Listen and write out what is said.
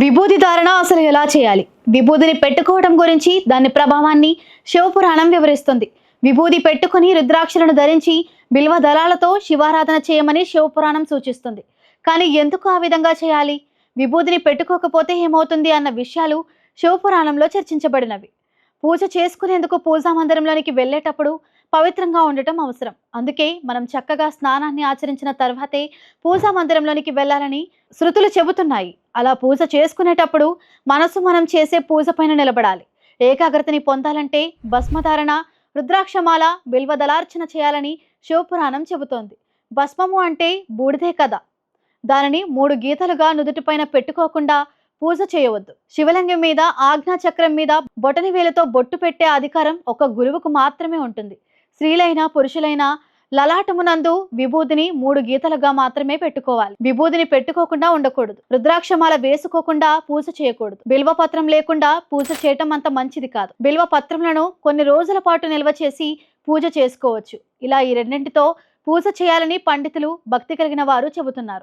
విభూతి ధారణ అసలు ఎలా చేయాలి? విభూతిని పెట్టుకోవడం గురించి దాని ప్రభావాన్ని శివపురాణం వివరిస్తుంది. విభూతి పెట్టుకుని రుద్రాక్షలను ధరించి బిల్వ దళాలతో శివారాధన చేయమని శివపురాణం సూచిస్తుంది. కానీ ఎందుకు ఆ విధంగా చేయాలి? విభూతిని పెట్టుకోకపోతే ఏమవుతుంది అన్న విషయాలు శివపురాణంలో చర్చించబడినవి. పూజ చేసుకునేందుకు పూజా మందిరంలోనికి వెళ్ళేటప్పుడు పవిత్రంగా ఉండటం అవసరం. అందుకే మనం చక్కగా స్నానాన్ని ఆచరించిన తర్వాతే పూజా మందిరంలోనికి వెళ్ళాలని శృతులు చెబుతున్నాయి. అలా పూజ చేసుకునేటప్పుడు మనసు మనం చేసే పూజ పైన నిలబడాలి. ఏకాగ్రతని పొందాలంటే భస్మధారణ రుద్రాక్షమాల బిల్వదలార్చన చేయాలని శివపురాణం చెబుతోంది. భస్మము అంటే బూడిదే కదా దానిని మూడు గీతలుగా నుదుటిపైన పెట్టుకోకుండా పూజ చేయవద్దు. శివలింగం మీద ఆజ్ఞా చక్రం మీద బొటని వేలతో బొట్టు పెట్టే అధికారం ఒక గురువుకు మాత్రమే ఉంటుంది. స్త్రీలైనా పురుషులైనా లలాటమునందు విభూదిని మూడు గీతలుగా మాత్రమే పెట్టుకోవాలి. విభూదిని పెట్టుకోకుండా ఉండకూడదు. రుద్రాక్షమాల వేసుకోకుండా పూజ చేయకూడదు. బిల్వ పత్రం లేకుండా పూజ చేయటం అంత మంచిది కాదు. బిల్వపత్రములను కొన్ని రోజుల పాటు నిల్వ చేసి పూజ చేసుకోవచ్చు. ఇలా ఈ రెండింటితో పూజ చేయాలని పండితులు భక్తి కలిగిన వారు చెబుతున్నారు.